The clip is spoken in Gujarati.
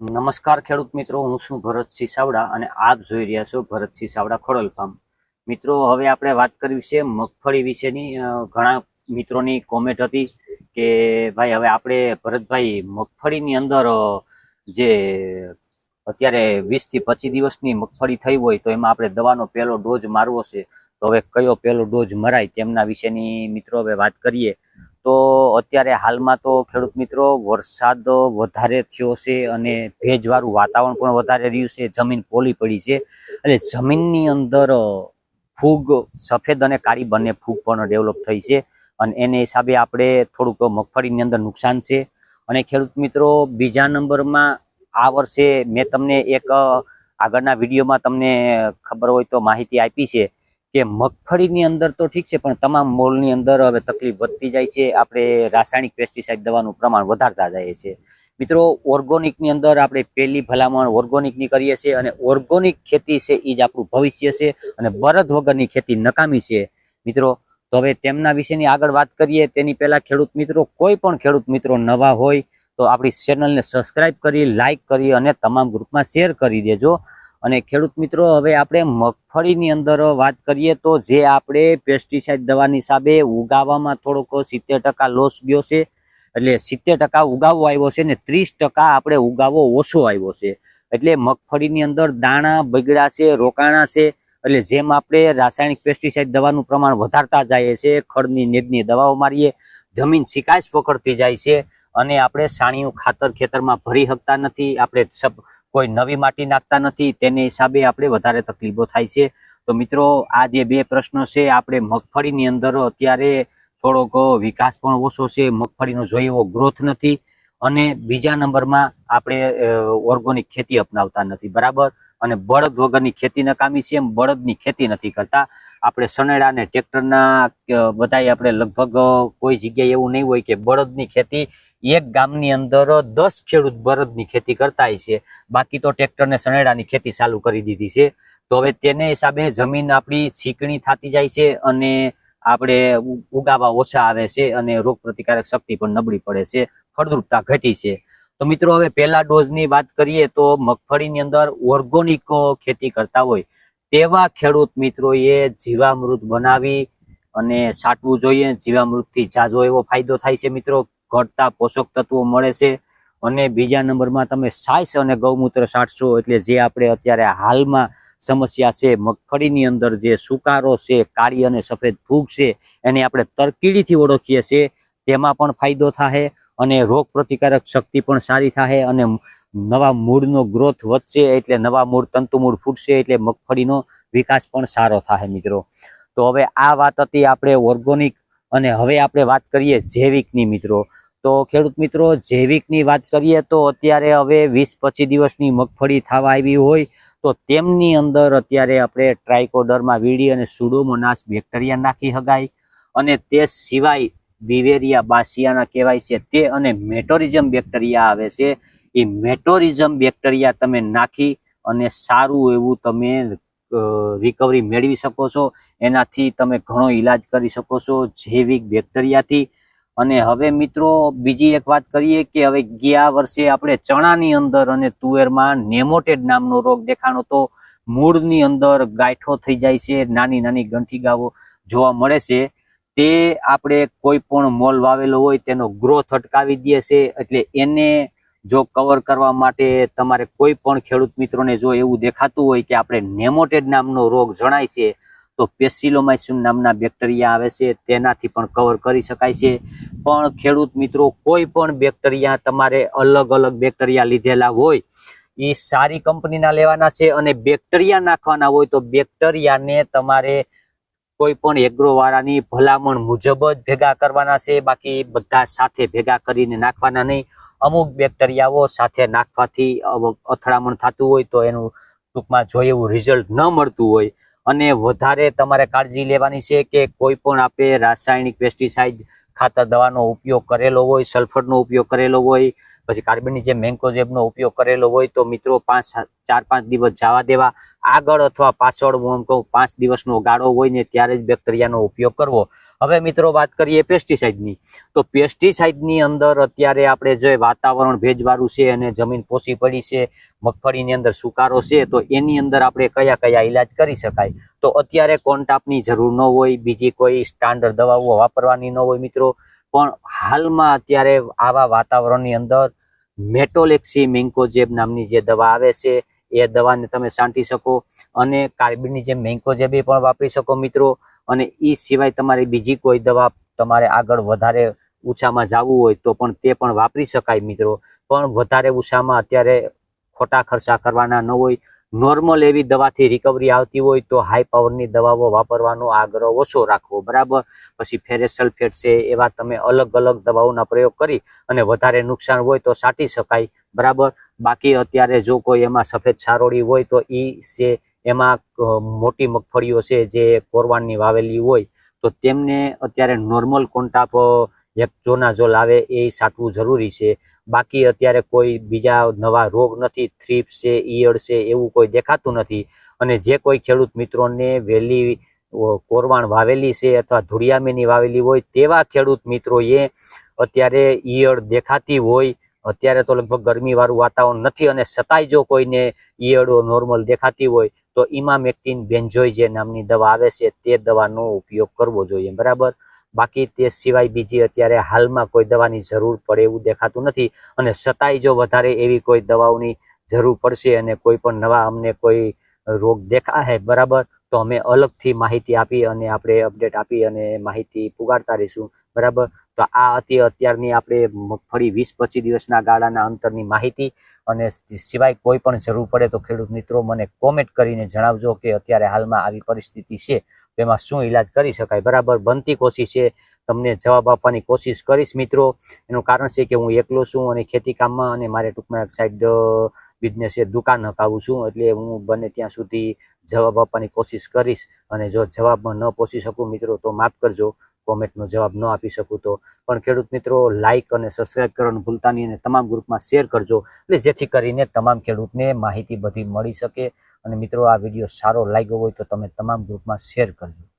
નમસ્કાર ખેડૂત મિત્રો, હું છું ભરતસિંહ સાવડા અને આપ જોઈ રહ્યા છો ભરતસિંહ સાવડા ખોડલ ફાર્મ મિત્રો, હવે આપણે વાત કરવી છે મગફળી વિશેની. ઘણા મિત્રોની કોમેન્ટ હતી કે, ભાઈ, હવે આપણે ભરતભાઈ મગફળીની અંદર જે અત્યારે વીસથી પચીસ દિવસની મગફળી થઈ હોય તો એમાં આપણે દવાનો પહેલો ડોઝ મારવો છે. તો હવે કયો પહેલો ડોઝ મરાય તેમના વિશેની મિત્રો હવે વાત કરીએ. તો અત્યારે હાલમાં તો ખેડૂત મિત્રો વરસાદ વધારે થયો છે અને ભેજવાળું વાતાવરણ પણ વધારે રહ્યું છે. જમીન પોલી પડી છે. એટલે જમીનની અંદર ફૂગ સફેદ અને કાળી બંને ફૂગ પણ ડેવલપ થઈ છે અને એને હિસાબે આપણે થોડુંક મગફળીની અંદર નુકસાન છે. અને ખેડૂત મિત્રો, બીજા નંબરમાં આ વર્ષે મેં તમને એક આગળના વિડીયોમાં તમને ખબર હોય તો માહિતી આપી છે. કે મગફળીની અંદર તો ઠીક છે, પણ તમામ મોલની અંદર હવે તકલીફ વધતી જાય છે. આપણે રાસાયણિક પેસ્ટિસાઇડ દવાનું પ્રમાણ વધારતા જાય છે મિત્રો, ઓર્ગોનિકની અંદર આપણે પહેલી ભલામણ ઓર્ગોનિકની કરીએ છીએ અને ઓર્ગોનિક ખેતી છે એ જ આપણું ભવિષ્ય છે અને બરદ વગરની ખેતી નકામી છે. મિત્રો, તો હવે તેમના વિશેની આગળ વાત કરીએ. તેની પહેલાં ખેડૂત મિત્રો, કોઈ પણ ખેડૂત મિત્રો નવા હોય તો આપણી ચેનલને સબસ્ક્રાઇબ કરી લાઇક કરી અને તમામ ગ્રુપમાં શેર કરી દેજો. અને ખેડૂત મિત્રો, હવે આપણે મગફળીની અંદર વાત કરીએ તો જે આપણે પેસ્ટિસાઇડ દવાની હિસાબે ઉગાવવામાં થોડોક સિત્તેર ટકા લોસ ગયો છે. એટલે સિત્તેર ટકા ઉગાવો આવ્યો છે ને ત્રીસ ટકા આપણે ઉગાવો ઓછો આવ્યો છે. એટલે મગફળીની અંદર દાણા બગડા છે, રોકાણા છે. એટલે જેમ આપણે રાસાયણિક પેસ્ટિસાઇડ દવાનું પ્રમાણ વધારતા જઈએ છે ખડની નેદની દવાઓ મારીએ, જમીન શિકાયશ પકડતી જાય છે. અને આપણે સાણિયું ખાતર ખેતરમાં ભરી શકતા નથી. આપણે કોઈ નવી માટી નાખતા નથી, તેને હિસાબે આપણે વધારે તકલીફો થાય છે. તો મિત્રો, આ જે બે પ્રશ્નો છે, આપણે મગફળીની અંદર અત્યારે થોડોક વિકાસ પણ ઓછો છે, મગફળીનો જોઈએ એવો ગ્રોથ નથી અને બીજા નંબરમાં આપણે ઓર્ગોનિક ખેતી અપનાવતા નથી, બરાબર? અને બળદ વગરની ખેતી નકામી છે એમ બળદની ખેતી નથી કરતા. આપણે સનેડા અને ટ્રેક્ટરના બધાય આપણે લગભગ કોઈ જગ્યાએ એવું નહીં હોય કે બળદની ખેતી એક ગામની અંદર દસ ખેડૂત બળદની ખેતી કરતા છે. બાકી તો ટ્રેક્ટરને શણેડાની ખેતી ચાલુ કરી દીધી છે. તો હવે તેને હિસાબે જમીન આપણી છીકણી થતી જાય છે અને આપણે ઉગાવા ઓછા આવે છે અને રોગ પ્રતિકારક શક્તિ પણ નબળી પડે છે. ફળદ્રુપતા ઘટી છે. તો મિત્રો હવે પહેલા ડોઝની વાત કરીએ તો મગફળીની અંદર ઓર્ગોનિક ખેતી કરતા હોય તેવા ખેડૂત મિત્રોએ જીવામૃત બનાવી અને છાંટવું જોઈએ. જીવામૃતથી જાજો એવો ફાયદો થાય છે મિત્રો. ઘટતા પોષક તત્વો મળે છે. અને બીજા નંબરમાં તમે સાયસ અને ગૌમૂત્ર છાંટશો એટલે જે આપણે અત્યારે હાલમાં સમસ્યા છે, મગફળીની અંદર જે સુકારો છે, કાળી અને સફેદ ફૂગ છે, એને આપણે તરકીડીથી ઓળખીએ છીએ. તેમાં પણ ફાયદો થાય અને રોગ પ્રતિકારક શક્તિ પણ સારી થાય અને નવા મૂળનો ગ્રોથ વધશે એટલે નવા મૂળ, તંતુ મૂળ ફૂટશે એટલે મગફળીનો વિકાસ પણ સારો થાય મિત્રો. તો હવે આ વાત હતી આપણે ઓર્ગોનિક અને હવે આપણે વાત કરીએ જૈવિકની મિત્રો. તો ખેડૂત મિત્રો, જૈવિકની વાત કરીએ તો અત્યારે હવે વીસ પચીસ દિવસની મગફળી થવા આવી હોય તો તેમની અંદર અત્યારે આપણે ટ્રાયકોડરમાં વીડી અને સુડોમોનાસ બેક્ટેરિયા નાખી હગાય અને તે સિવાય બિવેરિયા, બાસિયાના કહેવાય છે તે અને મેટોરિઝમ બેક્ટેરિયા આવે છે. એ મેટોરિઝમ બેક્ટેરિયા તમે નાખી અને સારું એવું તમે રિકવરી મેળવી શકો છો. એનાથી તમે ઘણો ઈલાજ કરી શકો છો જૈવિક બેક્ટેરિયાથી. અને હવે મિત્રો, બીજી એક વાત કરીએ કે હવે ગયા વર્ષે આપણે ચણાની અંદર અને તુવેરમાં નેમોટેડ નામનો રોગ દેખાણો તો મૂળની અંદર ગાંઠો થઈ જાય છે, નાની નાની ગંઠી ગાવો જોવા મળે છે. તે આપણે કોઈ પણ મોલ વાવેલો હોય તેનો ગ્રોથ અટકાવી દે છે, એટલે એને જો કવર કરવા માટે તમારે કોઈ પણ ખેડૂત મિત્રોને જો એવું દેખાતું હોય કે આપણે નેમોટેડ નામનો રોગ જણાય છે તો પેસિલોમાઇસિન નામના બેક્ટેરિયા આવે છે, તેનાથી પણ કવર કરી શકાય છે. પણ ખેડૂત મિત્રો, કોઈ પણ બેક્ટેરિયા તમારે અલગ અલગ બેક્ટેરિયા લીધેલા હોય, એ સારી કંપનીના લેવાના છે અને બેક્ટેરિયા નાખવાના હોય તો બેક્ટેરિયાને તમારે કોઈ પણ એગ્રોવાળાની ભલામણ મુજબ જ ભેગા કરવાના છે. બાકી બધા સાથે ભેગા કરીને નાખવાના નહીં. અમુક બેક્ટેરિયાઓ સાથે નાખવાથી અથડામણ થતું હોય તો એનું ટૂંકમાં જોઈએ એવું રિઝલ્ટ ન મળતું હોય અને વધારે તમારે કાળજી લેવાની છે કે કોઈ પણ આપણે રાસાયણિક પેસ્ટિસાઇડ ખાતર દવાનો ઉપયોગ કરેલો હોય સલ્ફરનો ઉપયોગ કરેલો હોય, પછી કાર્બનની જે મેન્કોઝેબનો ઉપયોગ કરેલો હોય, તો મિત્રો પાંચ ચાર પાંચ દિવસ જવા દેવા. આગળ અથવા પાછળ હું એમ કહું, પાંચ દિવસનો ગાળો હોય ને ત્યારે જ બેક્ટેરિયાનો ઉપયોગ કરવો. હવે મિત્રો વાત કરીએ પેસ્ટિસાઇડની તો પેસ્ટિસાઇડની અંદર અત્યારે આપણે જે વાતાવરણ ભેજવાળું છે અને જમીન પોસી પડી છે, મગફળીની અંદર સુકારો છે, તો એની અંદર આપણે કયા કયા ઈલાજ કરી શકાય? તો અત્યારે કોન્ટાપની જરૂર ન હોય, બીજી કોઈ સ્ટાન્ડર્ડ દવાઓ વાપરવાની ન હોય મિત્રો. પણ હાલમાં અત્યારે આવા વાતાવરણની અંદર મેટોલેક્સી મેન્કોજેબ નામની જે દવા આવે છે, એ દવાને તમે છાંટી શકો. અને કાર્બનની જે મેન્કોજેબ પણ વાપરી શકો મિત્રો. અને એ સિવાય તમારી બીજી કોઈ દવા તમારે આગળ વધારે ઊંચામાં જવું હોય તો પણ તે પણ વાપરી શકાય મિત્રો. પણ વધારે ઊંચામાં અત્યારે ખોટા ખર્ચા કરવાના ન હોય. નોર્મલ એવી દવાથી રિકવરી આવતી હોય તો હાઈ પાવરની દવાઓ વાપરવાનો આગ્રહ ઓછો રાખવો, બરાબર? પછી ફેરેસ સલ્ફેટ છે એવા તમે અલગ અલગ દવાઓના પ્રયોગ કરી અને વધારે નુકસાન હોય તો સાટી શકાય, બરાબર? બાકી અત્યારે જો કોઈ એમાં સફેદ છારોડી હોય તો એ છે એમાં મોટી મગફળીઓ છે જે કોરવાણની વાવેલી હોય, તો તેમને અત્યારે નોર્મલ કોન્ટાપ એક જોનાજોલ આવે એ સાટવું જરૂરી છે. બાકી અત્યારે કોઈ બીજા નવા રોગ નથી થ્રીપ્સ છે, ઈયળ છે, એવું કોઈ દેખાતું નથી. અને જે કોઈ ખેડૂત મિત્રોને વહેલી કોરવાણ વાવેલી છે અથવા ધુડિયામીની વાવેલી હોય, તેવા ખેડૂત મિત્રોએ અત્યારે ઈયળ દેખાતી હોય, અત્યારે તો લગભગ ગરમીવાળું વાતાવરણ નથી અને છતાંય જો કોઈને ઈયળો નોર્મલ દેખાતી હોય તો ઇમામેક્ટિન બેન્જોય જે નામની દવા આવે છે, તે દવાનો ઉપયોગ કરવો જોઈએ, બરાબર? બાકી તે સિવાય બીજી અત્યારે હાલમાં કોઈ દવાની જરૂર પડે એવું દેખાતું નથી અને છતાંય જો વધારે એવી કોઈ દવાઓની જરૂર પડશે અને કોઈ પણ નવા અમને કોઈ રોગ દેખાશે બરાબર? તો અમે અલગથી માહિતી આપી અને આપણે અપડેટ આપી અને માહિતી પુગાડતા રહીશું, બરાબર? તો આ હતી અત્યારની આપણે મગફળી વીસ પચીસ દિવસના ગાળાના અંતરની માહિતી. અને સિવાય કોઈ પણ જરૂર પડે તો ખેડૂત મિત્રો મને કોમેન્ટ કરીને જણાવજો કે અત્યારે હાલમાં આવી પરિસ્થિતિ છે. તો એમાં શું ઈલાજ કરી શકાય? બરાબર બનતી કોશિશ છે. તમને જવાબ આપવાની કોશિશ કરીશ મિત્રો. એનું કારણ છે કે હું એકલો છું અને ખેતીકામમાં અને મારે ટૂંકમાં એક સાઈડ બિઝનેસ દુકાન હકાવું છું. એટલે હું બને ત્યાં સુધી જવાબ આપવાની કોશિશ કરીશ. અને જો જવાબમાં ન પહોંચી શકું મિત્રો તો માફ કરજો. કોમેન્ટનો જવાબ ન આપી શકું તો. પણ ખેડૂત મિત્રો લાઇક અને સબસ્ક્રાઇબ કરવાનું ભૂલતા નહીં અને તમામ ગ્રુપમાં શેર કરજો એટલે જેથી કરીને તમામ ખેડૂતને માહિતી બધી મળી શકે. અને મિત્રો, આ વીડિયો સારો લાગ્યો હોય તો તમે તમામ ગ્રુપમાં શેર કરજો.